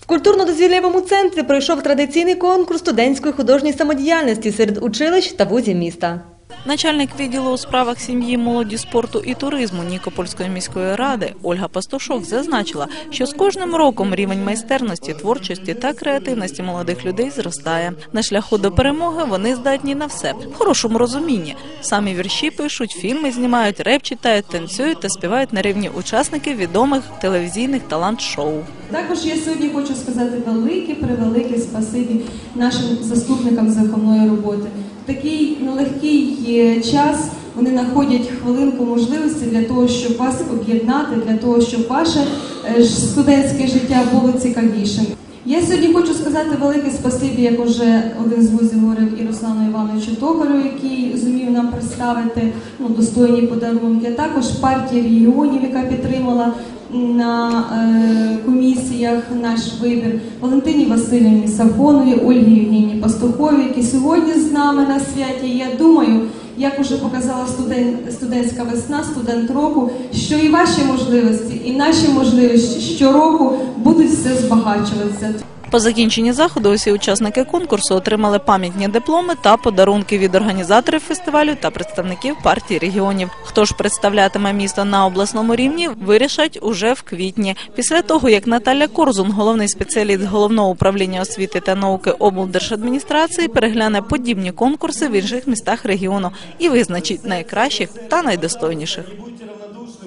В культурно-дозвіллєвому центрі пройшов традиційний конкурс студентської художньої самодіяльності серед училищ та вузів міста. Начальник відділу у справах сім'ї, молоді, спорту і туризму Нікопольської міської ради Ольга Пастушок зазначила, що з кожним роком рівень майстерності, творчості та креативності молодих людей зростає. На шляху до перемоги вони здатні на все в хорошому розумінні. Самі вірші пишуть, фільми знімають, реп читають, танцюють та співають на рівні учасників відомих телевізійних талант-шоу. Також я сьогодні хочу сказати велике, превелике спасибі нашим заступникам з виховної роботи. Такий нелегкий е, час вони знаходять хвилинку можливості для того, щоб вас об'єднати, для того, щоб ваше е, студентське життя було цікавішим. Я сьогодні хочу сказати велике спасибі, як уже один з вузів говорив і Руслану Івановичу Токарю, який зумів нам представити ну, достойні подарунки. Також партія регіонів, яка підтримала на е, наш вибір Валентині Васильівні Сафонові, Ольгі Євгенії Пастухові, які сьогодні з нами на святі. Я думаю, як уже показала студент, студентська весна, студент року, що і ваші можливості, і наші можливості щороку будуть все збагачуватися. По закінченні заходу усі учасники конкурсу отримали пам'ятні дипломи та подарунки від організаторів фестивалю та представників партії регіонів. Хто ж представлятиме місто на обласному рівні, вирішать уже в квітні. Після того, як Наталя Корзун, головний спеціаліст головного управління освіти та науки облдержадміністрації, перегляне подібні конкурси в інших містах регіону і визначить найкращих та найдостойніших.